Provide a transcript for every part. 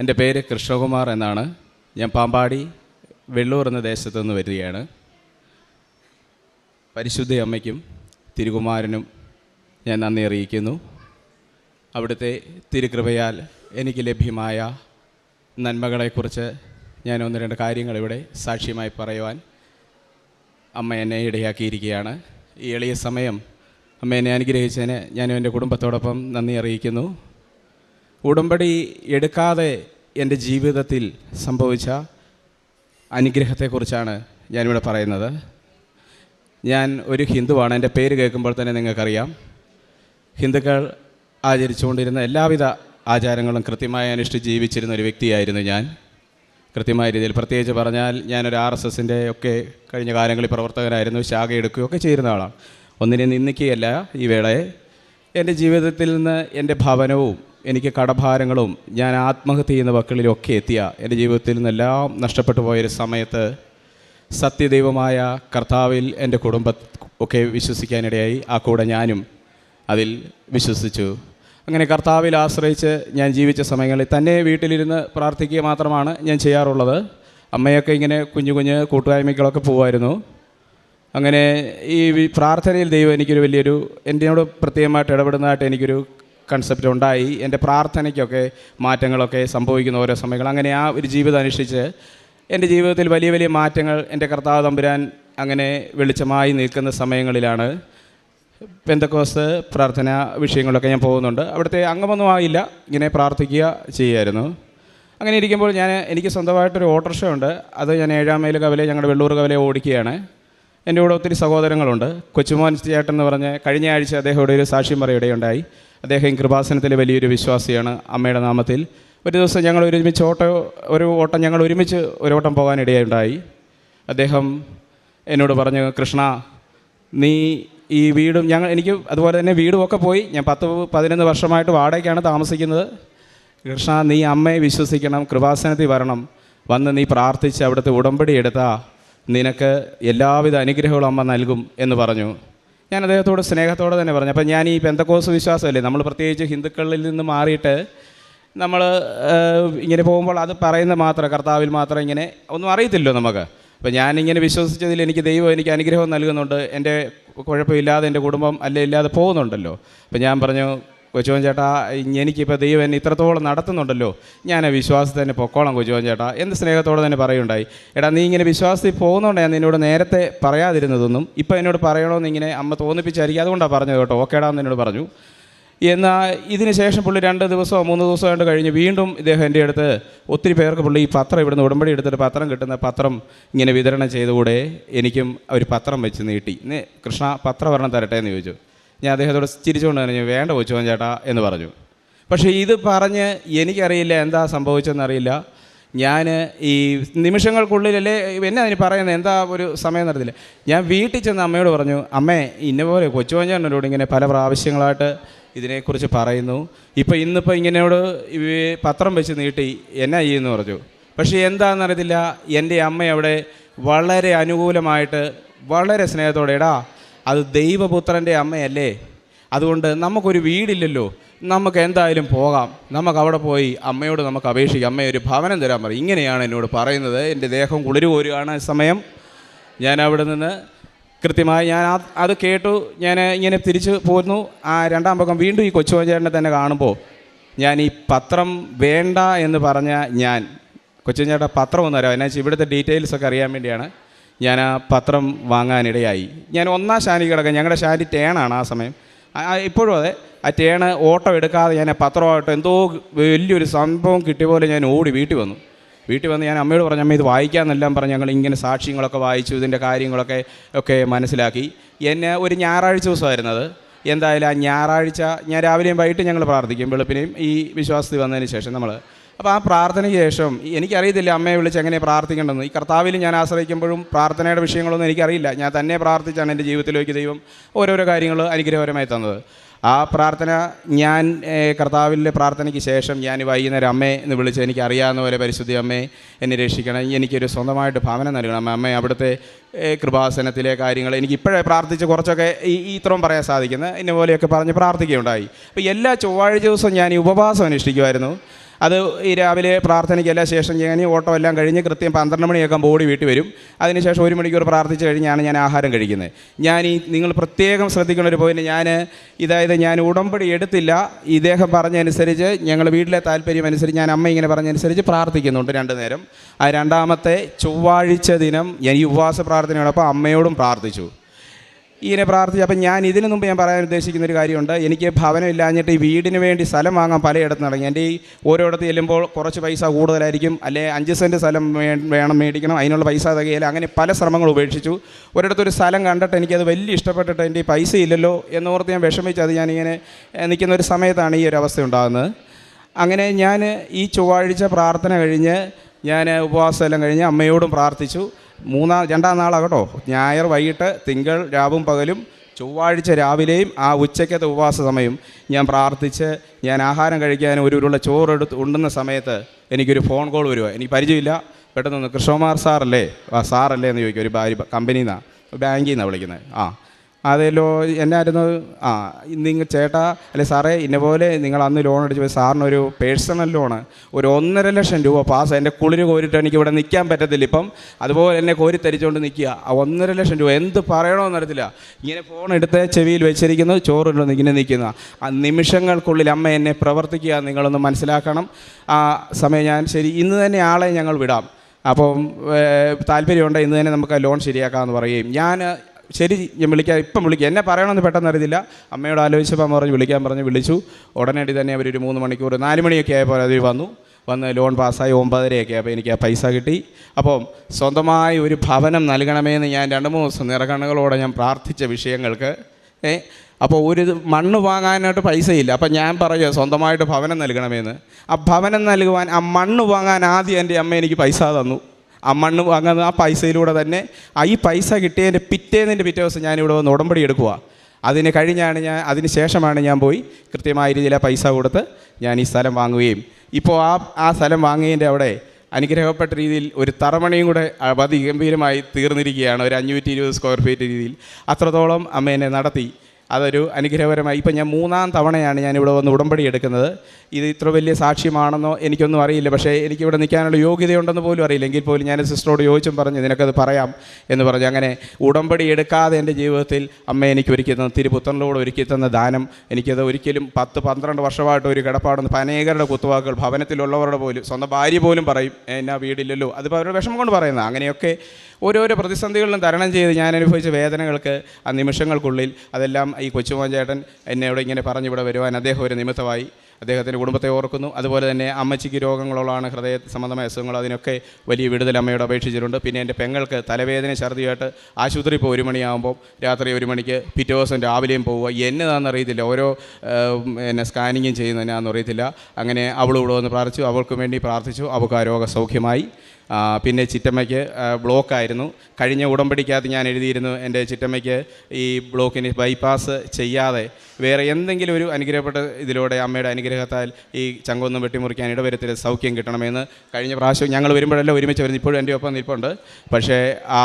എന്റെ പേര് കൃഷ്ണകുമാർ എന്നാണ്. ഞാൻ പാമ്പാടി വെള്ളൂർ എന്ന ദേശത്തു നിന്ന് വരികയാണ്. പരിശുദ്ധ അമ്മയ്ക്കും തിരുകുമാരനും ഞാൻ നന്ദി അറിയിക്കുന്നു. അവിടുത്തെ തിരുകൃപയാൽ എനിക്ക് ലഭ്യമായ നന്മകളെക്കുറിച്ച് ഞാൻ ഒന്ന് രണ്ട് കാര്യങ്ങൾ ഇവിടെ സാക്ഷ്യമായി പറയുവാൻ അമ്മ എന്നെ ഇടയാക്കിയിരിക്കുകയാണ്. ഈ എളിയ സമയം അമ്മ എന്നെ അനുഗ്രഹിച്ചതിന് ഞാനും എന്റെ കുടുംബത്തോടൊപ്പം നന്ദി അറിയിക്കുന്നു. ഉടമ്പടി എടുക്കാതെ എന്റെ ജീവിതത്തിൽ സംഭവിച്ച അനുഗ്രഹത്തെക്കുറിച്ചാണ് ഞാനിവിടെ പറയുന്നത്. ഞാൻ ഒരു ഹിന്ദുവാണ്. എന്റെ പേര് കേൾക്കുമ്പോൾ തന്നെ നിങ്ങൾക്കറിയാം. ഹിന്ദുക്കൾ ആചരിച്ചുകൊണ്ടിരുന്ന എല്ലാവിധ ആചാരങ്ങളും കൃത്യമായി അനുഷ്ഠിച്ച് ജീവിച്ചിരുന്ന ഒരു വ്യക്തിയായിരുന്നു ഞാൻ. കൃത്യമായ രീതിയിൽ പ്രത്യേകിച്ച് പറഞ്ഞാൽ ഞാനൊരു ആർ എസ് എസിന്റെ ഒക്കെ കഴിഞ്ഞ കാലങ്ങളിൽ പ്രവർത്തകനായിരുന്നു. ശാഖ എടുക്കുകയൊക്കെ ചെയ്യുന്ന ആളാണ്. ഒന്നിനെ നിന്ദിക്കുകയല്ല ഈ വേളയെ. എന്റെ ജീവിതത്തിൽ നിന്ന് എന്റെ ഭവനവും എനിക്ക് കടഭാരങ്ങളും ഞാൻ ആത്മഹത്യ ചെയ്യുന്ന ഒക്കെ എത്തിയ എന്റെ ജീവിതത്തിൽ നിന്നെല്ലാം നഷ്ടപ്പെട്ടു പോയൊരു സമയത്ത് സത്യദൈവമായ കർത്താവിൽ എന്റെ കുടുംബ ഒക്കെ വിശ്വസിക്കാനിടയായി. ആ കൂടെ ഞാനും അതിൽ വിശ്വസിച്ചു. അങ്ങനെ കർത്താവിൽ ആശ്രയിച്ച് ഞാൻ ജീവിച്ച സമയങ്ങളിൽ തന്നെ വീട്ടിലിരുന്ന് പ്രാർത്ഥിക്കുക മാത്രമാണ് ഞാൻ ചെയ്യാറുള്ളത്. അമ്മയൊക്കെ ഇങ്ങനെ കുഞ്ഞു കുഞ്ഞ് കൂട്ടായ്മകളൊക്കെ പോകുമായിരുന്നു അങ്ങനെ ഈ പ്രാർത്ഥനയിൽ ദൈവം എനിക്കൊരു വലിയൊരു എന്നോട് പ്രത്യേകമായിട്ട് ഇടപെടുന്നതായിട്ട് എനിക്കൊരു കൺസെപ്റ്റ് ഉണ്ടായി. എന്റെ പ്രാർത്ഥനയ്ക്കൊക്കെ മാറ്റങ്ങളൊക്കെ സംഭവിക്കുന്ന ഓരോ സമയങ്ങൾ. അങ്ങനെ ആ ഒരു ജീവിതം അനുഷ്ഠിച്ച് എന്റെ ജീവിതത്തിൽ വലിയ വലിയ മാറ്റങ്ങൾ എന്റെ കർത്താവ് തമ്പുരാൻ അങ്ങനെ വെളിച്ചമായി നിൽക്കുന്ന സമയങ്ങളിലാണ്. പെന്തക്കോസ് പ്രാർത്ഥന വിഷയങ്ങളൊക്കെ ഞാൻ പോകുന്നുണ്ട്. അവിടുത്തെ അംഗമൊന്നും ആയില്ല. ഇങ്ങനെ പ്രാർത്ഥിക്കുക ചെയ്യുമായിരുന്നു അങ്ങനെ ഇരിക്കുമ്പോൾ ഞാൻ എനിക്ക് സ്വന്തമായിട്ടൊരു ഓട്ടോറിക്ഷ ഉണ്ട് അത് ഞാൻ ഏഴാം മൈൽ കവലെ ഞങ്ങളുടെ വെള്ളൂർ കവലെ ഓടിക്കുകയാണ്. എന്റെ കൂടെ ഒത്തിരി സഹോദരങ്ങളുണ്ട്. കൊച്ചുമോൻ ചേട്ടൻ എന്ന് പറഞ്ഞ് കഴിഞ്ഞ ആഴ്ച അദ്ദേഹം ഇവിടെ ഒരു സാക്ഷ്യം പറയുകയുണ്ടായി അദ്ദേഹം കൃപാസനത്തിൽ വലിയൊരു വിശ്വാസിയാണ് അമ്മയുടെ നാമത്തിൽ. ഒരു ദിവസം ഞങ്ങൾ ഒരുമിച്ച് ഓട്ടോ ഒരു ഓട്ടം ഞങ്ങൾ ഒരുമിച്ച് ഒരു ഓട്ടം പോകാനിടയുണ്ടായി. അദ്ദേഹം എന്നോട് പറഞ്ഞു കൃഷ്ണ നീ ഈ വീടും ഞങ്ങൾ എനിക്ക് അതുപോലെ തന്നെ വീടും ഒക്കെ പോയി. ഞാൻ പത്ത് പതിനൊന്ന് വർഷമായിട്ട് വാടകയ്ക്കാണ് താമസിക്കുന്നത്. കൃഷ്ണ നീ അമ്മയെ വിശ്വസിക്കണം കൃപാസനത്തിൽ വരണം. വന്ന് നീ പ്രാർത്ഥിച്ച് അവിടുത്തെ ഉടമ്പടി എടുത്താൽ നിനക്ക് എല്ലാവിധ അനുഗ്രഹങ്ങളും അമ്മ നൽകും എന്ന് പറഞ്ഞു. ഞാൻ അദ്ദേഹത്തോട് സ്നേഹത്തോടെ തന്നെ പറഞ്ഞു. അപ്പം ഞാൻ ഈ പെന്തക്കോസ് വിശ്വാസമല്ലേ? നമ്മൾ പ്രത്യേകിച്ച് ഹിന്ദുക്കളിൽ നിന്ന് മാറിയിട്ട് നമ്മൾ ഇങ്ങനെ പോകുമ്പോൾ അത് പറയുന്ന മാത്രം കർത്താവിൽ മാത്രം ഇങ്ങനെ ഒന്നും അറിയത്തില്ലോ നമുക്ക്. അപ്പോൾ ഞാനിങ്ങനെ വിശ്വസിച്ചതിൽ എനിക്ക് ദൈവം എനിക്ക് അനുഗ്രഹം നൽകുന്നുണ്ട്. എന്റെ കുഴപ്പമില്ലാതെ എന്റെ കുടുംബം അല്ലേ ഇല്ലാതെ പോകുന്നുണ്ടല്ലോ. അപ്പോൾ ഞാൻ പറഞ്ഞു കൊച്ചുവൻ ചേട്ടാ എനിക്കിപ്പോൾ ദൈവം എന്നെ ഇത്രത്തോളം നടത്തുന്നുണ്ടല്ലോ. ഞാൻ വിശ്വാസത്തിൽ തന്നെ പൊക്കോളാം കൊച്ചുവൻ ചേട്ടാ. എന്ന് സ്നേഹത്തോടെ തന്നെ പറയുണ്ടായി. എടാ നീ ഇങ്ങനെ വിശ്വാസത്തിൽ പോകുന്നതുകൊണ്ട് ഞാൻ നിന്നോട് നേരത്തെ പറയാതിരുന്നതൊന്നും ഇപ്പോൾ എന്നോട് പറയണമെന്ന് ഇങ്ങനെ അമ്മ തോന്നിപ്പിച്ചായിരിക്കും. അതുകൊണ്ടാണ് പറഞ്ഞത് കേട്ടോ. ഓക്കേടാ എന്ന് എന്നോട് പറഞ്ഞു. എന്നാൽ ഇതിന് ശേഷം പുള്ളി രണ്ട് ദിവസമോ മൂന്ന് ദിവസമോ കണ്ട് കഴിഞ്ഞ് വീണ്ടും ഇദ്ദേഹം എന്റെ അടുത്ത് ഒത്തിരി പേർക്ക് പുള്ളി ഈ പത്രം ഇവിടുന്ന് ഉടമ്പടി എടുത്തിട്ട് പത്രം കിട്ടുന്ന പത്രം ഇങ്ങനെ വിതരണം ചെയ്തുകൂടെ എനിക്കും ഒരു പത്രം വെച്ച് നീട്ടി. "നീ കൃഷ്ണ പത്രം ഒരെണ്ണം തരട്ടെ എന്ന് ചോദിച്ചു. ഞാൻ അദ്ദേഹത്തോട് ചിരിച്ചുകൊണ്ട് പറഞ്ഞു വേണ്ട കൊച്ചുവൻ ചേട്ടാ എന്ന് പറഞ്ഞു. പക്ഷേ ഇത് പറഞ്ഞ് എനിക്കറിയില്ല എന്താ സംഭവിച്ചതെന്നറിയില്ല ഞാൻ ഈ നിമിഷങ്ങൾക്കുള്ളിലല്ലേ എന്നെ അതിന് പറയുന്നത് എന്താ ഒരു സമയം നടത്തില്ല ഞാൻ വീട്ടിൽ ചെന്ന് അമ്മയോട് പറഞ്ഞു അമ്മേ ഇന്ന പോലെ കൊച്ചുവഞ്ചാനോട് ഇങ്ങനെ പല പ്രാവശ്യങ്ങളായിട്ട് ഇതിനെക്കുറിച്ച് പറയുന്നു. ഇപ്പോൾ ഇന്നിപ്പോൾ ഇങ്ങനെയോട് പത്രം വെച്ച് നീട്ടി എന്നാ ചെയ്യുമെന്ന് പറഞ്ഞു. പക്ഷേ എന്താണെന്നറിയത്തില്ല എന്റെ അമ്മ അവിടെ വളരെ അനുകൂലമായിട്ട് വളരെ സ്നേഹത്തോടെ എടാ അത് ദൈവപുത്രന്റെ അമ്മയല്ലേ? അതുകൊണ്ട് നമുക്കൊരു വീടില്ലല്ലോ. നമുക്ക് എന്തായാലും പോകാം. നമുക്ക് അവിടെ പോയി അമ്മയോട് നമുക്ക് അപേക്ഷിക്കാം. അമ്മയെ ഒരു ഭവനം തരാൻ പറയും ഇങ്ങനെയാണ് എന്നോട് പറയുന്നത്. എന്റെ ദേഹം കുളിരു ആ സമയം. ഞാൻ അവിടെ നിന്ന് കൃത്യമായി ഞാൻ അത് കേട്ടു. ഞാൻ ഇങ്ങനെ തിരിച്ചു പോന്നു. ആ രണ്ടാം പക്കം വീണ്ടും ഈ കൊച്ചുവഞ്ചേട്ടനെ തന്നെ കാണുമ്പോൾ ഞാൻ ഈ പത്രം വേണ്ട എന്ന് പറഞ്ഞ ഞാൻ കൊച്ചുവഞ്ചേട്ട പത്രം ഒന്ന് തരാം. എന്നാ ഇവിടുത്തെ ഡീറ്റെയിൽസൊക്കെ അറിയാൻ വേണ്ടിയാണ്. ഞാൻ ആ പത്രം വാങ്ങാനിടയായി. ഞാൻ ഒന്നാം ശാനി കിടക്കാൻ ഞങ്ങളുടെ ശാനി ടേണാണ് ആ സമയം. ഇപ്പോഴും അതെ ആ ടേണ് ഓട്ടോ എടുക്കാതെ ഞാൻ പത്രമായിട്ട് എന്തോ വലിയൊരു സംഭവം കിട്ടിയ പോലെ ഞാൻ ഓടി വീട്ടിൽ വന്നു. വീട്ടിൽ വന്ന് ഞാൻ അമ്മയോട് പറഞ്ഞു അമ്മ ഇത് വായിക്കാമെന്നെല്ലാം പറഞ്ഞ് ഞങ്ങൾ ഇങ്ങനെ സാക്ഷ്യങ്ങളൊക്കെ വായിച്ചു ഇതിന്റെ കാര്യങ്ങളൊക്കെ ഒക്കെ മനസ്സിലാക്കി. എന്നെ ഒരു ഞായറാഴ്ച ദിവസമായിരുന്നത്. എന്തായാലും ആ ഞായറാഴ്ച ഞാൻ രാവിലെയും വൈകിട്ട് ഞങ്ങൾ പ്രാർത്ഥിക്കും വെളുപ്പിനെയും ഈ വിശ്വാസത്തിൽ വന്നതിന് ശേഷം നമ്മൾ അപ്പോൾ ആ പ്രാർത്ഥനയ്ക്ക് ശേഷം എനിക്കറിയത്തില്ല അമ്മയെ വിളിച്ച് എങ്ങനെ പ്രാർത്ഥിക്കേണ്ടതെന്ന്. ഈ കർത്താവിൽ ഞാൻ ആശ്രയിക്കുമ്പോഴും പ്രാർത്ഥനയുടെ വിഷയങ്ങളൊന്നും എനിക്കറിയില്ല. ഞാൻ തന്നെ പ്രാർത്ഥിച്ചാണ് എന്റെ ജീവിതത്തിലേക്ക് ദൈവം ഓരോരോ കാര്യങ്ങൾ അനുഗ്രഹപരമായി തന്നത്. ആ പ്രാർത്ഥന ഞാൻ കർത്താവിലെ പ്രാർത്ഥനയ്ക്ക് ശേഷം ഞാൻ വൈകുന്നേരം അമ്മയെ എന്ന് വിളിച്ച് എനിക്ക് അറിയാവുന്ന പോലെ പരിശുദ്ധി അമ്മയെ എന്നെ രക്ഷിക്കണം. എനിക്കൊരു സ്വന്തമായിട്ട് ഭാവന നൽകണം. അമ്മ അമ്മ അവിടുത്തെ കൃപാസനത്തിലെ കാര്യങ്ങൾ എനിക്ക് ഇപ്പോഴേ പ്രാർത്ഥിച്ച് കുറച്ചൊക്കെ ഈ ഇത്രയും പറയാൻ സാധിക്കുന്നത്. ഇന്ന പോലെയൊക്കെ പറഞ്ഞ് പ്രാർത്ഥിക്കുകയുണ്ടായി. അപ്പോൾ എല്ലാ ചൊവ്വാഴ്ച ദിവസവും ഞാൻ ഈ ഉപവാസം അനുഷ്ഠിക്കുമായിരുന്നു. അത് ഈ രാവിലെ പ്രാർത്ഥനയ്ക്കെല്ലാം ശേഷം ഞാൻ ഓട്ടം എല്ലാം കഴിഞ്ഞ് കൃത്യം പന്ത്രണ്ട് മണിയൊക്കെ ബോഡി വീട്ടിൽ വരും. അതിനുശേഷം ഒരു മണിക്കൂർ പ്രാർത്ഥിച്ച് കഴിഞ്ഞാണ് ഞാൻ ആഹാരം കഴിക്കുന്നത്. ഞാൻ ഈ നിങ്ങൾ പ്രത്യേകം ശ്രദ്ധിക്കുന്ന ഒരു പോയിന്റ് ഞാൻ ഇതായത് ഞാൻ ഉടമ്പടി എടുത്തില്ല. ഇദ്ദേഹം പറഞ്ഞനുസരിച്ച് ഞങ്ങൾ വീട്ടിലെ താല്പര്യം അനുസരിച്ച് ഞാൻ അമ്മ ഇങ്ങനെ പറഞ്ഞനുസരിച്ച് പ്രാർത്ഥിക്കുന്നുണ്ട് രണ്ട് നേരം. ആ രണ്ടാമത്തെ ചൊവ്വാഴ്ച ദിനം ഞാൻ ഈ ഉപവാസ പ്രാർത്ഥനയോടൊപ്പം അമ്മയോടും പ്രാർത്ഥിച്ചു. ഇങ്ങനെ പ്രാർത്ഥിച്ചു അപ്പം ഞാൻ ഇതിനു മുമ്പ് ഞാൻ പറയാൻ ഉദ്ദേശിക്കുന്ന ഒരു കാര്യമുണ്ട്. എനിക്ക് ഭവനം ഇല്ലാഞ്ഞിട്ട് ഈ വീടിന് വേണ്ടി സ്ഥലം വാങ്ങാൻ പലയിടത്ത് നടങ്ങി എന്റെ ഈ ഓരോയിടത്ത് ചെല്ലുമ്പോൾ കുറച്ച് പൈസ കൂടുതലായിരിക്കും. അല്ലെ അഞ്ച് സെന്റ് സ്ഥലം വേണം മേടിക്കണം. അതിനുള്ള പൈസ തികയില്ല അങ്ങനെ പല ശ്രമങ്ങൾ ഉപേക്ഷിച്ചു. ഒരിടത്തൊരു സ്ഥലം കണ്ടിട്ട് എനിക്കത് വലിയ ഇഷ്ടപ്പെട്ടിട്ട് എന്റെ പൈസ ഇല്ലല്ലോ എന്നോർത്ത് ഞാൻ വിഷമിച്ച് അത് ഞാനിങ്ങനെ നിൽക്കുന്ന ഒരു സമയത്താണ് ഈ ഒരു അവസ്ഥ ഉണ്ടാകുന്നത്. അങ്ങനെ ഞാൻ ഈ ചൊവ്വാഴ്ച പ്രാർത്ഥന കഴിഞ്ഞ് ഞാൻ ഉപവാസം എല്ലാം കഴിഞ്ഞ് അമ്മയോടും പ്രാർത്ഥിച്ചു. മൂന്നാം രണ്ടാം നാളാണ് നാളാകട്ടോ ഞായർ വൈകിട്ട് തിങ്കൾ രാവും പകലും ചൊവ്വാഴ്ച രാവിലെയും ആ ഉച്ചയ്ക്കത്തെ ഉപവാസ സമയം ഞാൻ പ്രാർത്ഥിച്ച് ഞാൻ ആഹാരം കഴിക്കാൻ ഒരു ഉരുള ചോറെടുത്ത് ഉണ്ടുന്ന സമയത്ത് എനിക്കൊരു ഫോൺ കോൾ വരിക എനിക്ക് പരിചയമില്ല. പെട്ടെന്ന് കൃഷ്ണകുമാർ സാറല്ലേ? ആ സാറല്ലേ എന്ന് ചോദിക്കും. ഒരു ഭാര്യ കമ്പനിയിൽ നിന്നാണ് ബാങ്കിൽ നിന്നാണ് വിളിക്കുന്നത്. ആ. അതേലോ എന്നായിരുന്നു ആ നിങ്ങൾ ചേട്ടാ അല്ലെ സാറേ ഇന്നപോലെ നിങ്ങൾ അന്ന് ലോൺ അടിച്ചപ്പോൾ സാറിനൊരു പേഴ്സണൽ ലോണ് ഒരു ഒന്നര ലക്ഷം രൂപ പാസ് എന്റെ കുളിര് കോരിട്ട് എനിക്ക് ഇവിടെ നിൽക്കാൻ പറ്റത്തില്ല ഇപ്പം. അതുപോലെ എന്നെ കോരി തരിച്ചുകൊണ്ട് നിൽക്കുക ആ ഒന്നര ലക്ഷം രൂപ എന്ത് പറയണമെന്ന് അറിയത്തില്ല. ഇങ്ങനെ ഫോൺ എടുത്ത് ചെവിയിൽ വെച്ചിരിക്കുന്നു ചോറുണ്ടോ ഇങ്ങനെ നിൽക്കുന്ന. ആ നിമിഷങ്ങൾക്കുള്ളിൽ അമ്മ എന്നെ പ്രവർത്തിക്കുക നിങ്ങളൊന്ന് മനസ്സിലാക്കണം. ആ സമയം ഞാൻ ശരി ഇന്ന് തന്നെ ആളെ ഞങ്ങൾ വിടാം. അപ്പം താല്പര്യമുണ്ട് ഇന്ന് തന്നെ നമുക്ക് ലോൺ ശരിയാക്കാമെന്ന് പറയുകയും. ഞാൻ ശരി ഞാൻ വിളിക്കാം. ഇപ്പം വിളിക്കാം. എന്നെ പറയണമെന്ന് പെട്ടെന്ന് അറിയില്ല. അമ്മയോട് ആലോചിച്ചപ്പോൾ അമ്മ പറഞ്ഞ് വിളിക്കാൻ പറഞ്ഞ് വിളിച്ചു. ഉടനടി തന്നെ അവരൊരു മൂന്ന് മണിക്കൂർ നാല് മണിയൊക്കെ ആയപ്പോൾ അവർ വന്നു. വന്ന് ലോൺ പാസ്സായി ഒമ്പതരയൊക്കെ അപ്പോൾ എനിക്ക് ആ പൈസ കിട്ടി. അപ്പം സ്വന്തമായി ഒരു ഭവനം നൽകണമെന്ന് ഞാൻ രണ്ട് മൂന്ന് ദിവസം നിറകണ്ണുകളോടെ ഞാൻ പ്രാർത്ഥിച്ച വിഷയങ്ങൾക്ക് ഏ അപ്പോൾ ഒരു മണ്ണ് വാങ്ങാനായിട്ട് പൈസയില്ല. അപ്പം ഞാൻ പറയുക സ്വന്തമായിട്ട് ഭവനം നൽകണമെന്ന്. ആ ഭവനം നൽകുവാൻ ആ മണ്ണ് വാങ്ങാൻ ആദ്യം എന്റെ അമ്മ എനിക്ക് പൈസ തന്നു. ആ മണ്ണ് വാങ്ങുന്ന ആ പൈസയിലൂടെ തന്നെ ആ ഈ പൈസ കിട്ടിയതിന്റെ പിറ്റേന്നിന്റെ പിറ്റേ ദിവസം ഞാനിവിടെ വന്ന് ഉടമ്പടി എടുക്കുക അതിന് കഴിഞ്ഞാണ് ഞാൻ അതിന് ശേഷമാണ് ഞാൻ പോയി കൃത്യമായ രീതിയിൽ ആ പൈസ കൊടുത്ത് ഞാൻ ഈ സ്ഥലം വാങ്ങുകയും. ഇപ്പോൾ ആ ആ സ്ഥലം വാങ്ങിയതിന്റെ അവിടെ അനുഗ്രഹപ്പെട്ട രീതിയിൽ ഒരു തറമണിയും കൂടെ അതിഗംഭീരമായി തീർന്നിരിക്കുകയാണ്. ഒരു അഞ്ഞൂറ്റി ഇരുപത് സ്ക്വയർ ഫീറ്റ് രീതിയിൽ. അത്രത്തോളം അമ്മ എന്നെ നടത്തി. അതൊരു അനുഗ്രഹപരമായി. ഇപ്പം ഞാൻ മൂന്നാം തവണയാണ് ഞാനിവിടെ വന്ന് ഉടമ്പടി എടുക്കുന്നത്. ഇത് ഇത്ര വലിയ സാക്ഷ്യമാണെന്നോ എനിക്കൊന്നും അറിയില്ല. പക്ഷേ എനിക്കിവിടെ നിൽക്കാനുള്ള യോഗ്യതയുണ്ടെന്ന് പോലും അറിയില്ല. എങ്കിൽ പോലും ഞാൻ സിസ്റ്ററോട് ചോദിച്ചും പറഞ്ഞു നിനക്കത് പറയാം എന്ന് പറഞ്ഞു. അങ്ങനെ ഉടമ്പടി എടുക്കാതെ എന്റെ ജീവിതത്തിൽ അമ്മ എനിക്ക് ഒരുക്കി തന്ന തിരുപുത്രനിലൂടെ ഒരുക്കി തന്ന ദാനം എനിക്കത് ഒരിക്കലും പത്ത് പന്ത്രണ്ട് വർഷമായിട്ട് ഒരു കിടപ്പാടുന്ന അനേകരുടെ കുത്തുവാക്കുകൾ ഭവനത്തിലുള്ളവരുടെ പോലും സ്വന്തം ഭാര്യ പോലും പറയും എന്നാ വീടില്ലല്ലോ. അതിപ്പോൾ അവരുടെ വിഷമം കൊണ്ട് പറയുന്നത്. അങ്ങനെയൊക്കെ ഓരോരോ പ്രതിസന്ധികളിലും തരണം ചെയ്ത് ഞാൻ അനുഭവിച്ച വേദനകൾക്ക് ആ നിമിഷങ്ങൾക്കുള്ളിൽ അതെല്ലാം ഈ കൊച്ചുമോൻ ചേട്ടൻ എന്നോട് ഇങ്ങനെ പറഞ്ഞു ഇവിടെ വരുവാൻ അദ്ദേഹം ഒരു നിമിത്തമായി. അദ്ദേഹത്തിന്റെ കുടുംബത്തെ ഓർക്കുന്നു. അതുപോലെ തന്നെ അമ്മച്ചിക്ക് രോഗങ്ങളുള്ളതാണ് ഹൃദയ സംബന്ധമായ അസുഖങ്ങൾ അതിനൊക്കെ വലിയ വിടുതൽ അമ്മയോട് അപേക്ഷിച്ചിട്ടുണ്ട്. പിന്നെ എന്റെ പെങ്ങൾക്ക് തലവേദന ഛർദിയായിട്ട് ആശുപത്രി ഇപ്പോൾ ഒരു മണിയാകുമ്പോൾ രാത്രി ഒരു മണിക്ക് പിറ്റേ ദിവസം രാവിലെയും പോവുക. എന്നതാണെന്ന് അറിയത്തില്ല. ഓരോ എന്നെ സ്കാനിങ്ങും ചെയ്യുന്നതിനാണെന്ന് അറിയത്തില്ല. അങ്ങനെ അവളും ഇവിടെ വന്ന് പ്രാർത്ഥിച്ചു. അവൾക്ക് വേണ്ടി പ്രാർത്ഥിച്ചു. അവൾക്ക് ആ രോഗം സൗഖ്യമായി ആ, പിന്നെ ചിറ്റമ്മയ്ക്ക് ബ്ലോക്കായിരുന്നു. കഴിഞ്ഞ ഉടമ്പടിക്കകത്ത് ഞാൻ എഴുതിയിരുന്നു എന്റെ ചിറ്റമ്മയ്ക്ക് ഈ ബ്ലോക്കിന് ബൈപ്പാസ് ചെയ്യാതെ വേറെ എന്തെങ്കിലും ഒരു അനുഗ്രഹപ്പെട്ട ഇതിലൂടെ അമ്മയുടെ അനുഗ്രഹത്താൽ ഈ ചങ്കൊന്നും വെട്ടിമുറിക്കാൻ ഇടവരത്തിൽ സൗഖ്യം കിട്ടണമെന്ന് കഴിഞ്ഞ പ്രാവശ്യം ഞങ്ങൾ വരുമ്പോഴെല്ലാം ഒരുമിച്ച് വരുന്നു. ഇപ്പോഴും എന്റെ ഒപ്പം നിൽപ്പുണ്ട്. പക്ഷേ ആ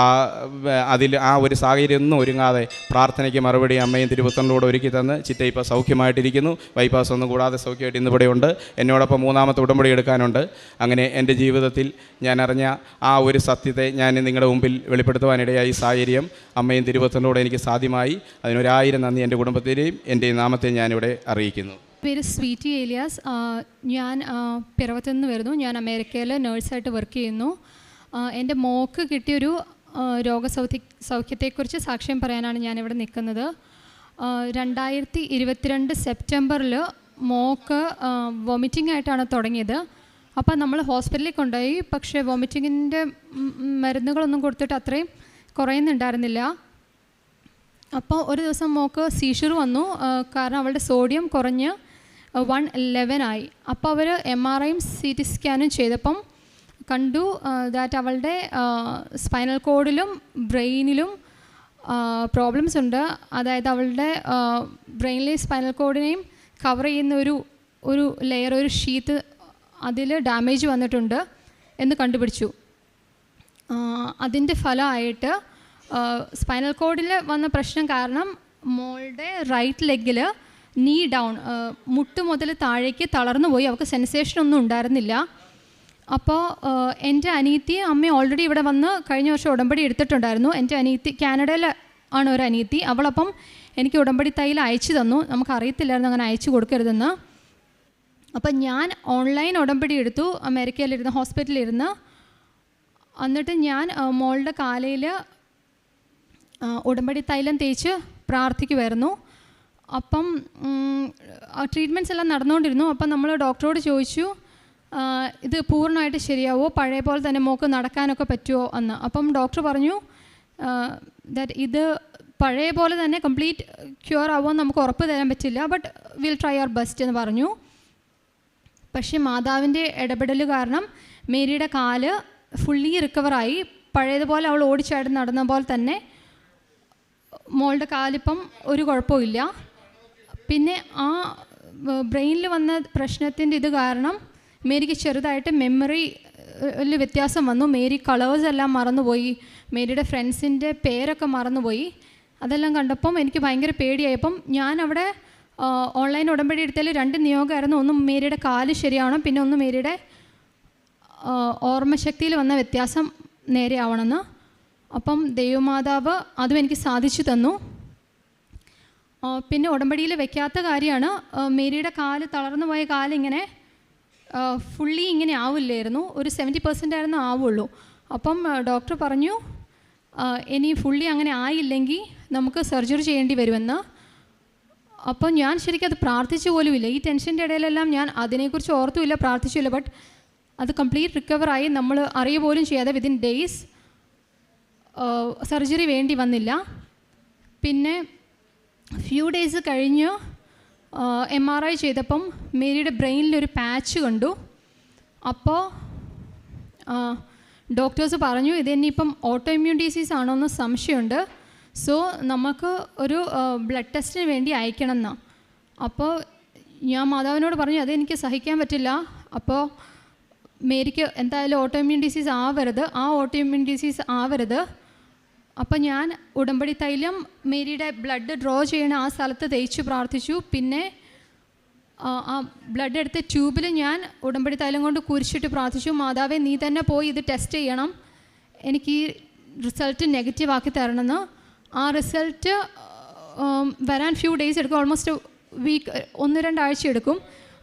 അതിൽ ആ ഒരു സാഹചര്യം ഒന്നും ഒരുങ്ങാതെ പ്രാർത്ഥനയ്ക്ക് മറുപടി അമ്മയും തിരുപുത്തനിലൂടെ ഒരുക്കി തന്ന് ചിറ്റ ഇപ്പോൾ സൗഖ്യമായിട്ടിരിക്കുന്നു. ബൈപ്പാസ് ഒന്നും കൂടാതെ സൗഖ്യമായിട്ട് ഇന്നിവിടെ ഉണ്ട് എന്നോടൊപ്പം മൂന്നാമത്തെ ഉടമ്പടി എടുക്കാനുണ്ട്. അങ്ങനെ എന്റെ ജീവിതത്തിൽ ഞാൻ ആ ഒരു സത്യത്തെ ഞാൻ നിങ്ങളുടെ മുമ്പിൽ വെളിപ്പെടുത്തുവാനിടയായി സാഹചര്യം അമ്മയും തിരുവത്തനോടെ എനിക്ക് സാധ്യമായി. അതിനൊരായിരം നന്ദി എന്റെ കുടുംബത്തിന്റെയും എന്റെ നാമത്തെ ഞാനിവിടെ അറിയിക്കുന്നു. പേര് സ്വീറ്റി ഏലിയാസ്. ഞാൻ പിറവത്തു നിന്ന് വരുന്നു. ഞാൻ അമേരിക്കയിൽ നേഴ്സായിട്ട് വർക്ക് ചെയ്യുന്നു. എന്റെ മോക്ക് കിട്ടിയൊരു രോഗസൗഖ്യ സൗഖ്യത്തെക്കുറിച്ച് സാക്ഷ്യം പറയാനാണ് ഞാനിവിടെ നിൽക്കുന്നത്. രണ്ടായിരത്തി ഇരുപത്തിരണ്ട് സെപ്റ്റംബറിൽ മോക്ക് വൊമിറ്റിംഗ് ആയിട്ടാണ് തുടങ്ങിയത്. അപ്പോൾ നമ്മൾ ഹോസ്പിറ്റലിൽ കൊണ്ടുപോയി പക്ഷേ വോമിറ്റിങ്ങിന്റെ മരുന്നുകളൊന്നും കൊടുത്തിട്ട് അത്രയും കുറയുന്നുണ്ടായിരുന്നില്ല. അപ്പോൾ ഒരു ദിവസം മോക്ക് സീഷർ വന്നു. കാരണം അവളുടെ സോഡിയം കുറഞ്ഞ് വൺ ലെവൻ ആയി. അപ്പോൾ അവർ എം ആർ ഐയും സി ടി സ്കാനും ചെയ്തപ്പം കണ്ടു ദാറ്റ് അവളുടെ സ്പൈനൽ കോഡിലും ബ്രെയിനിലും പ്രോബ്ലംസ് ഉണ്ട്. അതായത് അവളുടെ ബ്രെയിനിലെ സ്പൈനൽ കോഡിനെയും കവർ ചെയ്യുന്ന ഒരു ഒരു ലെയർ ഒരു ഷീത്ത് അതിൽ ഡാമേജ് വന്നിട്ടുണ്ട് എന്ന് കണ്ടുപിടിച്ചു. അതിന്റെ ഫലമായിട്ട് സ്പൈനൽ കോഡിൽ വന്ന പ്രശ്നം കാരണം മോളുടെ റൈറ്റ് ലെഗിൽ നീ ഡൗൺ മുട്ട് മുതൽ താഴേക്ക് തളർന്നു പോയി. അവൾക്ക് സെൻസേഷൻ ഒന്നും ഉണ്ടായിരുന്നില്ല. അപ്പോൾ എന്റെ അനിയത്തി അമ്മ ഓൾറെഡി ഇവിടെ വന്ന് കഴിഞ്ഞ വർഷം ഉടമ്പടി എടുത്തിട്ടുണ്ടായിരുന്നു. എന്റെ അനിയത്തി കാനഡയിൽ ആണ് ഒരു അനിയത്തി അവളപ്പം എനിക്ക് ഉടമ്പടി തൈയിൽ അയച്ചു തന്നു. നമുക്കറിയത്തില്ലായിരുന്നു അങ്ങനെ അയച്ചു കൊടുക്കരുതെന്ന്. അപ്പം ഞാൻ ഓൺലൈൻ ഉടമ്പടി എടുത്തു അമേരിക്കയിലിരുന്ന് ഹോസ്പിറ്റലിലിരുന്ന്. എന്നിട്ട് ഞാൻ മോളുടെ കാലയിൽ ഉടമ്പടി തൈലം തേച്ച് പ്രാർത്ഥിക്കുമായിരുന്നു അപ്പം ട്രീറ്റ്മെന്റ്സ് എല്ലാം നടന്നുകൊണ്ടിരുന്നു അപ്പം നമ്മൾ ഡോക്ടറോട് ചോദിച്ചു ഇത് പൂർണമായിട്ട് ശരിയാവോ? പഴയ പോലെ തന്നെ മോക്ക് നടക്കാനൊക്കെ പറ്റുമോ എന്ന്. അപ്പം ഡോക്ടർ പറഞ്ഞു ദാറ്റ് ഇത് പഴയ പോലെ തന്നെ കംപ്ലീറ്റ് ക്യൂർ ആവുമെന്ന് നമുക്ക് ഉറപ്പ് തരാൻ പറ്റില്ല but will try our best എന്ന് പറഞ്ഞു. പക്ഷേ മാതാവിന്റെ ഇടപെടൽ കാരണം മേരിയുടെ കാൽ ഫുള്ളി റിക്കവറായി പഴയതുപോലെ അവൾ ഓടിച്ചാടി നടന്ന പോലെ തന്നെ മോളുടെ കാലിപ്പം ഒരു കുഴപ്പമില്ല പിന്നെ ആ ബ്രെയിനിൽ വന്ന പ്രശ്നത്തിന്റെ ഇത് കാരണം മേരിക്ക് ചെറുതായിട്ട് മെമ്മറി വലിയ വ്യത്യാസം വന്നു. മേരി കളേഴ്സ് എല്ലാം മറന്നുപോയി. മേരിയുടെ ഫ്രണ്ട്സിന്റെ പേരൊക്കെ മറന്നുപോയി. അതെല്ലാം കണ്ടപ്പം എനിക്ക് ഭയങ്കര പേടിയായപ്പം ഞാൻ അവിടെ ഓൺലൈൻ ഉടമ്പടി എടുത്തതിൽ രണ്ട് നിയോഗമായിരുന്നു. ഒന്ന് മേരിയുടെ കാൽ ശരിയാവണം പിന്നെ ഒന്ന് മേരിയുടെ ഓർമ്മശക്തിയിൽ വന്ന വ്യത്യാസം നേരെയാവണമെന്ന് അപ്പം ദൈവമാതാവ് അതും എനിക്ക് സാധിച്ചു തന്നു. പിന്നെ ഉടമ്പടിയിൽ വെക്കാത്ത കാര്യമാണ് മേരിയുടെ കാൽ തളർന്നു പോയ കാലിങ്ങനെ ഫുള്ളി ഇങ്ങനെ ആവില്ലായിരുന്നു. ഒരു സെവന്റി പെർസെന്റ് ആയിരുന്നു ആവുള്ളൂ. അപ്പം ഡോക്ടർ പറഞ്ഞു ഇനി ഫുള്ളി അങ്ങനെ ആയില്ലെങ്കിൽ നമുക്ക് സർജറി ചെയ്യേണ്ടി വരുമെന്ന്. അപ്പോൾ ഞാൻ ശരിക്കും അത് പ്രാർത്ഥിച്ചു പോലുമില്ല ഈ ടെൻഷന്റെ ഇടയിലെല്ലാം ഞാൻ അതിനെക്കുറിച്ച് ഓർത്തുമില്ല പ്രാർത്ഥിച്ചില്ല ബട്ട് അത് കംപ്ലീറ്റ് റിക്കവറായി നമ്മൾ അറിയ പോലും ചെയ്യാതെ വിതിൻ ഡേയ്സ് സർജറി വേണ്ടി വന്നില്ല. പിന്നെ ഫ്യൂ ഡേയ്സ് കഴിഞ്ഞ് എം ആർ ഐ ചെയ്തപ്പം മേരിയുടെ ബ്രെയിനിലൊരു പാച്ച് കണ്ടു. അപ്പോൾ ഡോക്ടേഴ്സ് പറഞ്ഞു ഇത് ഇനിയിപ്പം ഓട്ടോ ഇമ്മ്യൂൺ ഡിസീസ് ആണോ എന്ന് സംശയമുണ്ട്. സോ നമുക്ക് ഒരു ബ്ലഡ് ടെസ്റ്റിന് വേണ്ടി അയക്കണം എന്ന്. അപ്പോൾ ഞാൻ മാതാവിനോട് പറഞ്ഞു അതെനിക്ക് സഹിക്കാൻ പറ്റില്ല. അപ്പോൾ മേരിക്ക് എന്തായാലും ഓട്ടോ ഇമ്മ്യൂൺ ഡിസീസ് ആവരുത്. ആ ഓട്ടോ ഇമ്മ്യൂൺ ഡിസീസ് ആവരുത്. അപ്പം ഞാൻ ഉടമ്പടി തൈലം മേരിയുടെ ബ്ലഡ് ഡ്രോ ചെയ്യണ ആ സ്ഥലത്ത് തേച്ച് പ്രാർത്ഥിച്ചു. പിന്നെ ആ ബ്ലഡ് എടുത്ത ട്യൂബിൽ ഞാൻ ഉടമ്പടി തൈലം കൊണ്ട് കുരിച്ചിട്ട് പ്രാർത്ഥിച്ചു. മാതാവേ നീ തന്നെ പോയി ഇത് ടെസ്റ്റ് ചെയ്യണം. എനിക്ക് ഈ റിസൾട്ട് നെഗറ്റീവ് ആക്കി തരണമെന്ന്. ആ റിസൾട്ട് വരാൻ ഫ്യൂ ഡേയ്സ് എടുക്കും. ഓൾമോസ്റ്റ് വീക്ക് ഒന്ന് രണ്ടാഴ്ച എടുക്കും.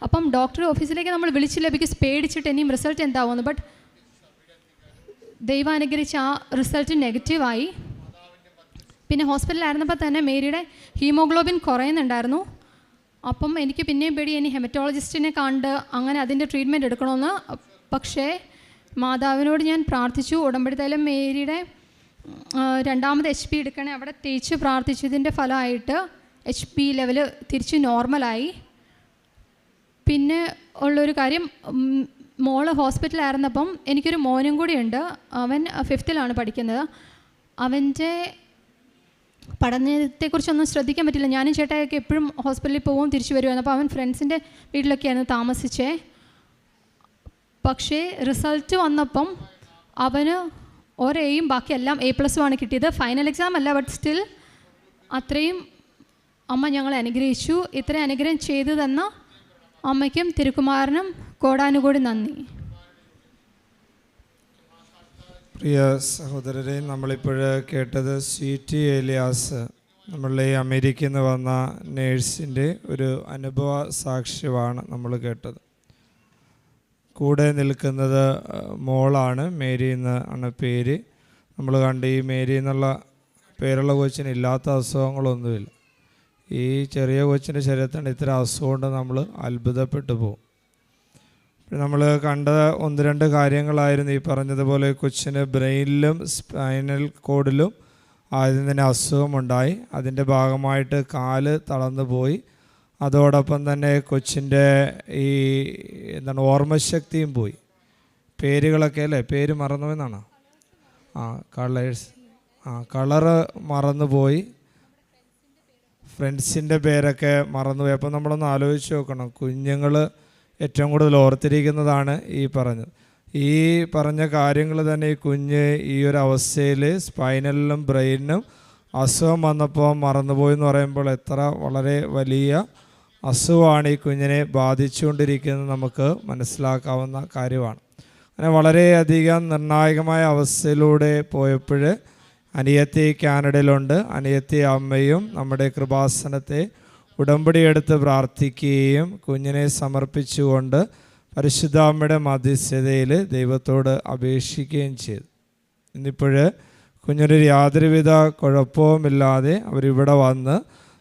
അപ്പം ഡോക്ടർ ഓഫീസിലേക്ക് നമ്മൾ വിളിച്ചില്ല ബിക്കോസ് പേടിച്ചിട്ട് ഇനിയും റിസൾട്ട് എന്താവുമെന്ന്. ബട്ട് ദൈവം അനുഗ്രഹിച്ച് ആ റിസൾട്ട് നെഗറ്റീവായി പിന്നെ ഹോസ്പിറ്റലിലായിരുന്നപ്പോൾ തന്നെ മേരിയുടെ ഹീമോഗ്ലോബിൻ കുറയുന്നുണ്ടായിരുന്നു. അപ്പം എനിക്ക് പിന്നെയും പേടി. ഇനി ഹെമറ്റോളജിസ്റ്റിനെ കണ്ട് അങ്ങനെ അതിന്റെ ട്രീറ്റ്മെന്റ് എടുക്കണമെന്ന്. പക്ഷേ മാതാവിനോട് ഞാൻ പ്രാർത്ഥിച്ചു. ഉടമ്പടി തലം മേരിയുടെ രണ്ടാമത് എച്ച് പി എടുക്കണേ. അവിടെ തേച്ച് പ്രാർത്ഥിച്ചതിന്റെ ഫലമായിട്ട് എച്ച് പി ലെവൽ തിരിച്ച് നോർമലായി പിന്നെ ഉള്ളൊരു കാര്യം മോൾ ഹോസ്പിറ്റലായിരുന്നപ്പം എനിക്കൊരു മോനും കൂടിയുണ്ട് അവൻ ഫിഫ്ത്തിലാണ് പഠിക്കുന്നത്. അവന്റെ പഠനത്തെക്കുറിച്ചൊന്നും ശ്രദ്ധിക്കാൻ പറ്റില്ല. ഞാനും ചേട്ടായൊക്കെ എപ്പോഴും ഹോസ്പിറ്റലിൽ പോവും തിരിച്ചു വരുമായിരുന്നു അപ്പോൾ അവൻ ഫ്രണ്ട്സിന്റെ വീട്ടിലൊക്കെയായിരുന്നു താമസിച്ചേ. പക്ഷേ റിസൾട്ട് വന്നപ്പം അവന് ഒരേയും ബാക്കിയെല്ലാം എ പ്ലസ് ആണ് കിട്ടിയത്. ഫൈനൽ എക്സാം അല്ല ബട്ട് സ്റ്റിൽ അത്രയും അമ്മ ഞങ്ങളെ അനുഗ്രഹിച്ചു. ഇത്രയും അനുഗ്രഹം ചെയ്തു തന്ന അമ്മയ്ക്കും തിരുക്കുമാറിനും കോടാനുകൂടി നന്ദി. പ്രിയ സഹോദരരെ നമ്മളിപ്പോൾ കേട്ടത് സി ടി ഏലിയാസ് നമ്മളുടെ ഈ അമേരിക്കയിൽ നിന്ന് വന്ന നേഴ്സിന്റെ ഒരു അനുഭവ സാക്ഷ്യമാണ് നമ്മൾ കേട്ടത്. കൂടെ നിൽക്കുന്നത് മോളാണ്. മേരി എന്ന് ആണ് പേര്. നമ്മൾ കണ്ട് ഈ മേരി എന്നുള്ള പേരുള്ള കൊച്ചിന് ഇല്ലാത്ത അസുഖങ്ങളൊന്നുമില്ല. ഈ ചെറിയ കൊച്ചിന്റെ ശരീരത്തിന് ഇത്തരം അസുഖമുണ്ട് നമ്മൾ അത്ഭുതപ്പെട്ടു പോകും. നമ്മൾ കണ്ട ഒന്ന് രണ്ട് കാര്യങ്ങളായിരുന്നു ഈ പറഞ്ഞതുപോലെ കൊച്ചിന് ബ്രെയിനിലും സ്പൈനൽ കോഡിലും ആദ്യം തന്നെ അസുഖമുണ്ടായി അതിന്റെ ഭാഗമായിട്ട് കാൽ തളർന്നു പോയി. അതോടൊപ്പം തന്നെ കൊച്ചിന്റെ ഈ എന്താണ് ഓർമ്മശക്തിയും പോയി. പേരുകളൊക്കെ അല്ലേ? പേര് മറന്നുവെന്നാണ് ആ കളേഴ്സ്. ആ കളറ് മറന്നുപോയി. ഫ്രണ്ട്സിന്റെ പേരൊക്കെ മറന്നുപോയി. അപ്പോൾ നമ്മളൊന്ന് ആലോചിച്ച് നോക്കണം. കുഞ്ഞുങ്ങൾ ഏറ്റവും കൂടുതൽ ഓർത്തിരിക്കുന്നതാണ് ഈ പറഞ്ഞത്. ഈ പറഞ്ഞ കാര്യങ്ങൾ തന്നെ ഈ കുഞ്ഞ് ഈ ഒരു അവസ്ഥയിൽ സ്പൈനലിനും ബ്രെയിനിനും അസുഖം വന്നപ്പോൾ മറന്നുപോയി എന്ന് പറയുമ്പോൾ എത്ര വളരെ വലിയ അസുഖമാണ് ഈ കുഞ്ഞിനെ ബാധിച്ചുകൊണ്ടിരിക്കുന്നത് നമുക്ക് മനസ്സിലാക്കാവുന്ന കാര്യമാണ്. അങ്ങനെ വളരെയധികം നിർണായകമായ അവസ്ഥയിലൂടെ പോയപ്പോൾ അനിയത്തി കാനഡയിലുണ്ട്. അനിയത്തി അമ്മയും നമ്മുടെ കൃപാസനത്തെ ഉടമ്പടിയെടുത്ത് പ്രാർത്ഥിക്കുകയും കുഞ്ഞിനെ സമർപ്പിച്ചുകൊണ്ട് പരിശുദ്ധാമ്മയുടെ മധ്യസ്ഥതയിൽ ദൈവത്തോട് അപേക്ഷിക്കുകയും ചെയ്തു. ഇന്നിപ്പോൾ കുഞ്ഞൊരു യാതൊരുവിധ കുഴപ്പവുമില്ലാതെ അവരിവിടെ വന്ന്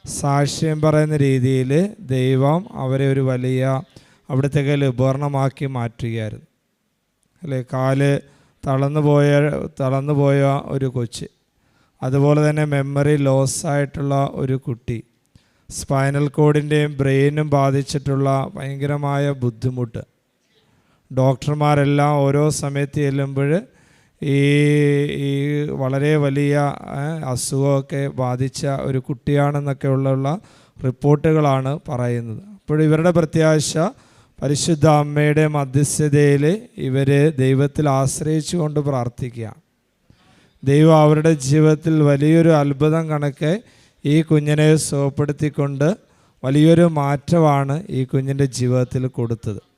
സാക്ഷ്യം പറയുന്ന രീതിയിൽ ദൈവം അവരെ ഒരു വലിയ അവിടുത്തെ കയ്യിൽ ഉപകരണമാക്കി മാറ്റുകയായിരുന്നു. അല്ലേ? കാൽ തളർന്നു പോയ തളർന്നു പോയ ഒരു കൊച്ച്. അതുപോലെ തന്നെ മെമ്മറി ലോസ് ആയിട്ടുള്ള ഒരു കുട്ടി. സ്പൈനൽ കോഡിന്റെയും ബ്രെയിനും ബാധിച്ചിട്ടുള്ള ഭയങ്കരമായ ബുദ്ധിമുട്ട്. ഡോക്ടർമാരെല്ലാം ഓരോ സമയത്ത് ചെല്ലുമ്പോൾ ഈ ഈ വളരെ വലിയ അസുഖമൊക്കെ ബാധിച്ച ഒരു കുട്ടിയാണെന്നൊക്കെ ഉള്ള റിപ്പോർട്ടുകളാണ് പറയുന്നത്. അപ്പോൾ ഇവരുടെ പ്രത്യാശ പരിശുദ്ധ അമ്മയുടെ മധ്യസ്ഥതയിൽ ഇവർ ദൈവത്തിൽ ആശ്രയിച്ചുകൊണ്ട് പ്രാർത്ഥിക്കുക. ദൈവം അവരുടെ ജീവിതത്തിൽ വലിയൊരു അത്ഭുതം കണക്കെ ഈ കുഞ്ഞിനെ സുഖപ്പെടുത്തിക്കൊണ്ട് വലിയൊരു മാറ്റമാണ് ഈ കുഞ്ഞിന്റെ ജീവിതത്തിൽ കൊടുത്തത്.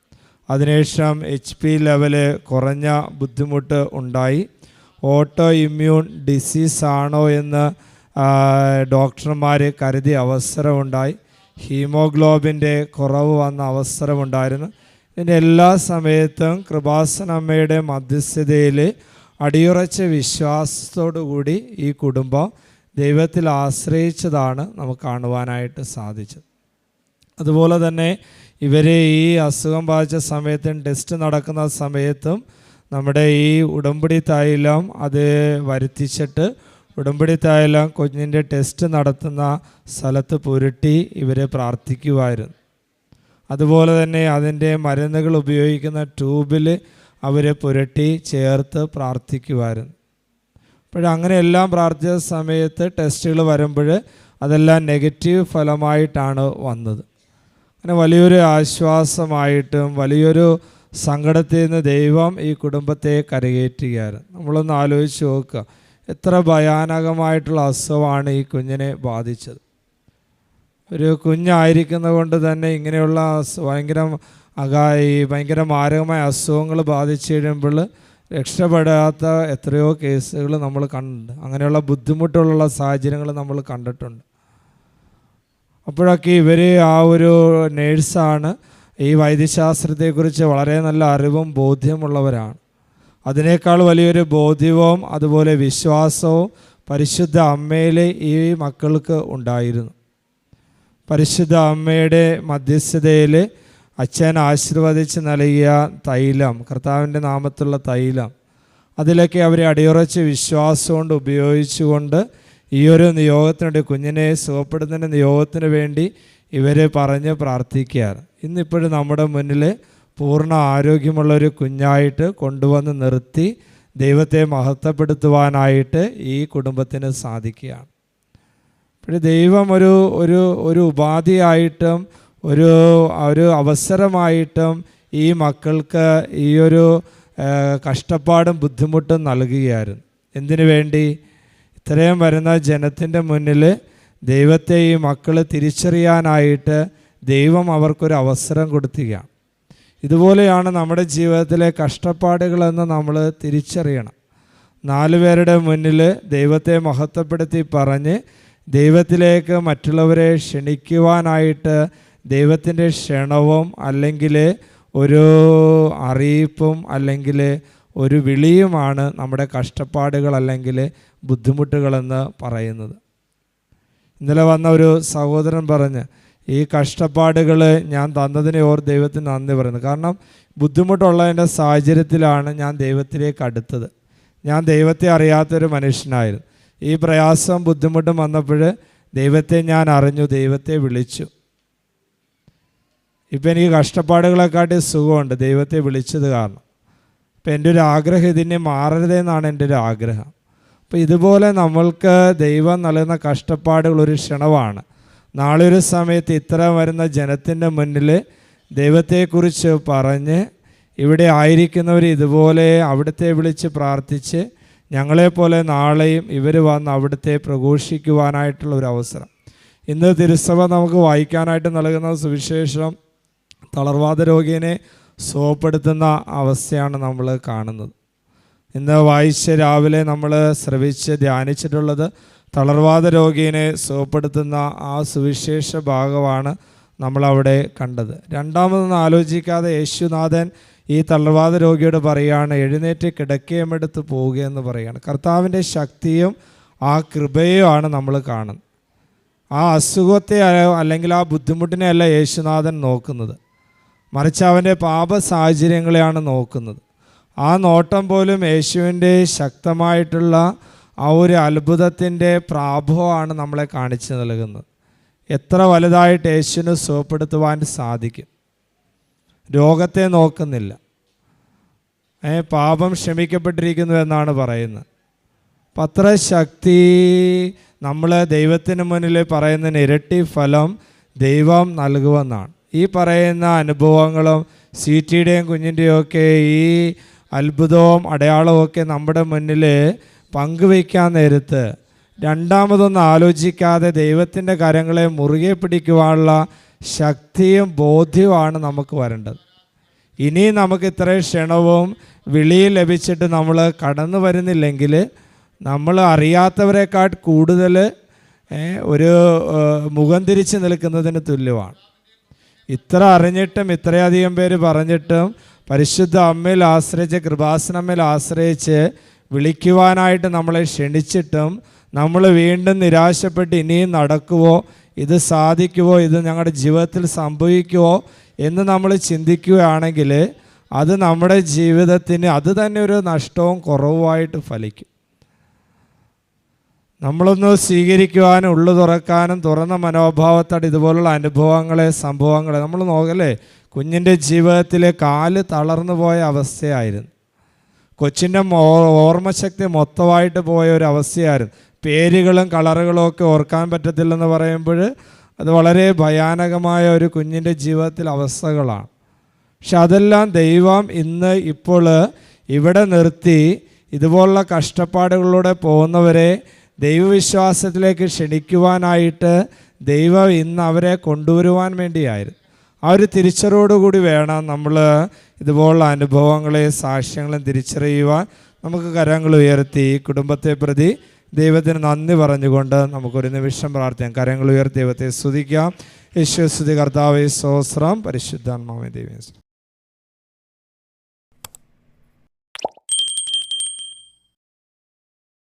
അതിനുശേഷം എച്ച് പി ലെവൽ കുറഞ്ഞ ബുദ്ധിമുട്ട് ഉണ്ടായി. ഓട്ടോ ഇമ്മ്യൂൺ ഡിസീസ് ആണോ എന്ന് ഡോക്ടർമാർ കരുതിയ അവസരമുണ്ടായി. ഹീമോഗ്ലോബിന്റെ കുറവ് വന്ന അവസരമുണ്ടായിരുന്നു. ഇതിന്റെ എല്ലാ സമയത്തും കൃപാസനമ്മയുടെ മധ്യസ്ഥതയിൽ അടിയുറച്ച വിശ്വാസത്തോടു കൂടി ഈ കുടുംബം ദൈവത്തിൽ ആശ്രയിച്ചതാണ് നമുക്ക് കാണുവാനായിട്ട് സാധിച്ചത്. അതുപോലെ തന്നെ ഇവരെ ഈ അസുഖം ബാധിച്ച സമയത്തും ടെസ്റ്റ് നടക്കുന്ന സമയത്തും നമ്മുടെ ഈ ഉടമ്പടി തൈലം അത് വരുത്തിച്ചിട്ട് ഉടമ്പടി തൈലം കുഞ്ഞിന്റെ ടെസ്റ്റ് നടത്തുന്ന സ്ഥലത്ത് പുരട്ടി ഇവരെ പ്രാർത്ഥിക്കുമായിരുന്നു അതുപോലെ തന്നെ അതിന്റെ മരുന്നുകൾ ഉപയോഗിക്കുന്ന ട്യൂബിൽ അവരെ പുരട്ടി ചേർത്ത് പ്രാർത്ഥിക്കുമായിരുന്നു അപ്പോഴങ്ങനെ എല്ലാം പ്രാർത്ഥിച്ച സമയത്ത് ടെസ്റ്റുകൾ വരുമ്പോൾ അതെല്ലാം നെഗറ്റീവ് ഫലമായിട്ടാണ് വന്നത്. അങ്ങനെ വലിയൊരു ആശ്വാസമായിട്ടും വലിയൊരു സങ്കടത്തിൽ നിന്ന് ദൈവം ഈ കുടുംബത്തെ കരകയറ്റുകയായിരുന്നു നമ്മളൊന്ന് ആലോചിച്ച് നോക്കുക. എത്ര ഭയാനകമായിട്ടുള്ള അസുഖമാണ് ഈ കുഞ്ഞിനെ ബാധിച്ചത്. ഒരു കുഞ്ഞായിരിക്കുന്നത് കൊണ്ട് തന്നെ ഇങ്ങനെയുള്ള ഭയങ്കര അകായി ഭയങ്കര മാരകമായ അസുഖങ്ങൾ ബാധിച്ചു കഴിയുമ്പോൾ രക്ഷപ്പെടാത്ത എത്രയോ കേസുകൾ നമ്മൾ കണ്ടിട്ടുണ്ട്. അങ്ങനെയുള്ള ബുദ്ധിമുട്ടുള്ള സാഹചര്യങ്ങൾ നമ്മൾ കണ്ടിട്ടുണ്ട്. അപ്പോഴൊക്കെ ഇവർ ആ ഒരു നേഴ്സാണ് ഈ വൈദ്യശാസ്ത്രത്തെക്കുറിച്ച് വളരെ നല്ല അറിവും ബോധ്യമുള്ളവരാണ്. അതിനേക്കാൾ വലിയൊരു ബോധ്യവും അതുപോലെ വിശ്വാസവും പരിശുദ്ധ അമ്മയിൽ ഈ മക്കൾക്ക് ഉണ്ടായിരുന്നു. പരിശുദ്ധ അമ്മയുടെ മധ്യസ്ഥതയിൽ അച്ഛൻ ആശീർവദിച്ച് നൽകിയ തൈലം കർത്താവിന്റെ നാമത്തുള്ള തൈലം. അതിലൊക്കെ അവരെ അടിയുറച്ച് വിശ്വാസം കൊണ്ട് ഉപയോഗിച്ചുകൊണ്ട് ഈ ഒരു നിയോഗത്തിനുണ്ട് കുഞ്ഞിനെ സുഖപ്പെടുത്തുന്ന നിയോഗത്തിന് വേണ്ടി ഇവർ പറഞ്ഞ് പ്രാർത്ഥിക്കുകയാണ്. ഇന്നിപ്പോഴും നമ്മുടെ മുന്നിൽ പൂർണ ആരോഗ്യമുള്ള ഒരു കുഞ്ഞായിട്ട് കൊണ്ടുവന്ന് നിർത്തി ദൈവത്തെ മഹത്വപ്പെടുത്തുവാനായിട്ട് ഈ കുടുംബത്തിന് സാധിക്കുകയാണ്. അപ്പോൾ ദൈവം ഒരു ഒരു ഒരു ഉപാധിയായിട്ടും ഒരു ഒരു അവസരമായിട്ടും ഈ മക്കൾക്ക് ഈ ഒരു കഷ്ടപ്പാടും ബുദ്ധിമുട്ടും നൽകുകയായിരുന്നു. എന്തിനു വേണ്ടി? ഇത്രയും വരുന്ന ജനത്തിന്റെ മുന്നിൽ ദൈവത്തെ ഈ മക്കൾ തിരിച്ചറിയാനായിട്ട് ദൈവം അവർക്കൊരു അവസരം കൊടുത്തുകയാണ് ഇതുപോലെയാണ് നമ്മുടെ ജീവിതത്തിലെ കഷ്ടപ്പാടുകളെന്ന് നമ്മൾ തിരിച്ചറിയണം. നാലു പേരുടെ മുന്നിൽ ദൈവത്തെ മഹത്വപ്പെടുത്തി പറഞ്ഞ് ദൈവത്തിലേക്ക് മറ്റുള്ളവരെ ക്ഷണിക്കുവാനായിട്ട് ദൈവത്തിന്റെ ക്ഷണവും അല്ലെങ്കിൽ ഒരു അറിയിപ്പും അല്ലെങ്കിൽ ഒരു വിളിയുമാണ് നമ്മുടെ കഷ്ടപ്പാടുകൾ അല്ലെങ്കിൽ ബുദ്ധിമുട്ടുകളെന്ന് പറയുന്നത്. ഇന്നലെ വന്ന ഒരു സഹോദരൻ പറഞ്ഞ് ഈ കഷ്ടപ്പാടുകൾ ഞാൻ തന്നതിനെ ഓർ ദൈവത്തിന് നന്ദി പറയുന്നു. കാരണം ബുദ്ധിമുട്ടുള്ളതിന്റെ സാഹചര്യത്തിലാണ് ഞാൻ ദൈവത്തിലേക്ക് അടുത്തത്. ഞാൻ ദൈവത്തെ അറിയാത്തൊരു മനുഷ്യനായിരുന്നു. ഈ പ്രയാസം ബുദ്ധിമുട്ടും വന്നപ്പോൾ ദൈവത്തെ ഞാൻ അറിഞ്ഞു ദൈവത്തെ വിളിച്ചു. ഇപ്പം എനിക്ക് കഷ്ടപ്പാടുകളെക്കാട്ടി സുഖമുണ്ട് ദൈവത്തെ വിളിച്ചത് കാരണം. ഇപ്പം എന്റെ ഒരു ആഗ്രഹം ഇതിനെ മാറരുതെന്നാണ് എന്റെ ഒരു ആഗ്രഹം. അപ്പോൾ ഇതുപോലെ നമ്മൾക്ക് ദൈവം നൽകുന്ന കഷ്ടപ്പാടുകൾ ഒരു ക്ഷണമാണ്. നാളെ ഒരു സമയത്ത് ഇത്ര വരുന്ന ജനത്തിന്റെ മുന്നിൽ ദൈവത്തെക്കുറിച്ച് പറഞ്ഞ് ഇവിടെ ആയിരിക്കുന്നവർ ഇതുപോലെ അവിടുത്തെ വിളിച്ച് പ്രാർത്ഥിച്ച് ഞങ്ങളെപ്പോലെ നാളെയും ഇവർ വന്ന് അവിടുത്തെ പ്രഘോഷിക്കുവാനായിട്ടുള്ള ഒരു അവസരം. ഇന്ന് തിരുസഭ നമുക്ക് വായിക്കാനായിട്ട് നൽകുന്ന സുവിശേഷം തളർവാദ രോഗിയെ സുഖപ്പെടുത്തുന്ന അവസ്ഥയാണ് നമ്മൾ കാണുന്നത്. ഇന്ന് വായിച്ച് രാവിലെ നമ്മൾ ശ്രവിച്ച് ധ്യാനിച്ചിട്ടുള്ളത് തളർവാദ രോഗിയെ സുഖപ്പെടുത്തുന്ന ആ സുവിശേഷ ഭാഗമാണ് നമ്മളവിടെ കണ്ടത്. രണ്ടാമതൊന്നും ആലോചിക്കാതെ യേശുനാഥൻ ഈ തളർവാദ രോഗിയോട് പറയുകയാണ് എഴുന്നേറ്റ് കിടക്കയുമെടുത്ത് പോവുകയെന്ന് പറയുകയാണ് കർത്താവിന്റെ ശക്തിയും ആ കൃപയുമാണ് നമ്മൾ കാണുന്നത്. ആ അസുഖത്തെ അല്ലെങ്കിൽ ആ ബുദ്ധിമുട്ടിനെയല്ല യേശുനാഥൻ നോക്കുന്നത്. മറിച്ച് അവന്റെ പാപ സാഹചര്യങ്ങളെയാണ് നോക്കുന്നത്. ആ നോട്ടം പോലും യേശുവിന്റെ ശക്തമായിട്ടുള്ള ആ ഒരു അത്ഭുതത്തിന്റെ പ്രാഭവമാണ് നമ്മളെ കാണിച്ചു നൽകുന്നത്. എത്ര വലുതായിട്ട് യേശുവിന് സുഖപ്പെടുത്തുവാൻ സാധിക്കും. രോഗത്തെ നോക്കുന്നില്ല. ഏ പാപം ക്ഷമിക്കപ്പെട്ടിരിക്കുന്നു എന്നാണ് പറയുന്നത്. അപ്പം അത്ര ശക്തി നമ്മൾ ദൈവത്തിന് മുന്നിൽ പറയുന്നതിന് ഇരട്ടി ഫലം ദൈവം നൽകുമെന്നാണ്. ഈ പറയുന്ന അനുഭവങ്ങളും സി ടിയുടെയും കുഞ്ഞിന്റെയും ഒക്കെ ഈ അത്ഭുതവും അടയാളവും ഒക്കെ നമ്മുടെ മുന്നിൽ പങ്കുവയ്ക്കാൻ നേരത്ത് രണ്ടാമതൊന്നും ആലോചിക്കാതെ ദൈവത്തിന്റെ കരങ്ങളെ മുറുകെ പിടിക്കുവാനുള്ള ശക്തിയും ബോധ്യവുമാണ് നമുക്ക് വരേണ്ടത്. ഇനി നമുക്ക് ഇത്രയും ക്ഷണവും വിളിയും ലഭിച്ചിട്ട് നമ്മൾ കടന്നു വരുന്നില്ലെങ്കിൽ നമ്മൾ അറിയാത്തവരെക്കാൾ കൂടുതൽ ഒരു മുഖം തിരിച്ച് നിൽക്കുന്നതിന് തുല്യമാണ്. ഇത്ര അറിഞ്ഞിട്ടും ഇത്രയധികം പേര് പറഞ്ഞിട്ടും പരിശുദ്ധ അമ്മയിൽ ആശ്രയിച്ച് കൃപാസനമ്മയിൽ ആശ്രയിച്ച് വിളിക്കുവാനായിട്ട് നമ്മളെ ക്ഷണിച്ചിട്ടും നമ്മൾ വീണ്ടും നിരാശപ്പെട്ട് ഇനിയും നടക്കുവോ ഇത് സാധിക്കുവോ ഇത് ഞങ്ങളുടെ ജീവിതത്തിൽ സംഭവിക്കുവോ എന്ന് നമ്മൾ ചിന്തിക്കുകയാണെങ്കിൽ അത് നമ്മുടെ ജീവിതത്തിന് അത് തന്നെ ഒരു നഷ്ടവും കുറവുമായിട്ട് ഫലിക്കും. നമ്മളൊന്ന് സ്വീകരിക്കുവാനും ഉള്ളു തുറക്കാനും തുറന്ന മനോഭാവത്തോടെ ഇതുപോലുള്ള അനുഭവങ്ങളെ സംഭവങ്ങളെ നമ്മൾ നോക്കല്ലേ? കുഞ്ഞിന്റെ ജീവിതത്തിലെ കാൽ തളർന്നു പോയ അവസ്ഥയായിരുന്നു. കൊച്ചിന്റെ ഓർമ്മശക്തി മൊത്തമായിട്ട് പോയ ഒരു അവസ്ഥയായിരുന്നു. പേരുകളും കളറുകളും ഒക്കെ ഓർക്കാൻ പറ്റത്തില്ലെന്ന് പറയുമ്പോൾ അത് വളരെ ഭയാനകമായ ഒരു കുഞ്ഞിന്റെ ജീവിതത്തിലെ അവസ്ഥകളാണ്. പക്ഷെ അതെല്ലാം ദൈവം ഇന്ന് ഇപ്പോൾ ഇവിടെ നിർത്തി ഇതുപോലുള്ള കഷ്ടപ്പാടുകളിലൂടെ പോകുന്നവരെ ദൈവവിശ്വാസത്തിലേക്ക് ക്ഷണിക്കുവാനായിട്ട് ദൈവം ഇന്ന് അവരെ കൊണ്ടുവരുവാൻ വേണ്ടിയായിരുന്നു. ആ ഒരു തിരിച്ചറിവോടുകൂടി വേണം നമ്മൾ ഇതുപോലുള്ള അനുഭവങ്ങളെയും സാക്ഷ്യങ്ങളെയും തിരിച്ചറിയുവാൻ നമുക്ക് കരങ്ങൾ ഉയർത്തി കുടുംബത്തെ പ്രതി ദൈവത്തിന് നന്ദി പറഞ്ഞുകൊണ്ട് നമുക്കൊരു നിമിഷം പ്രാർത്ഥിക്കാം. കരങ്ങൾ ഉയർത്തി ദൈവത്തെ സ്തുതിക്കാം. യേശുസ്തുതി കർത്താവേ സോസ്രം പരിശുദ്ധാത്മാവേ ദൈവം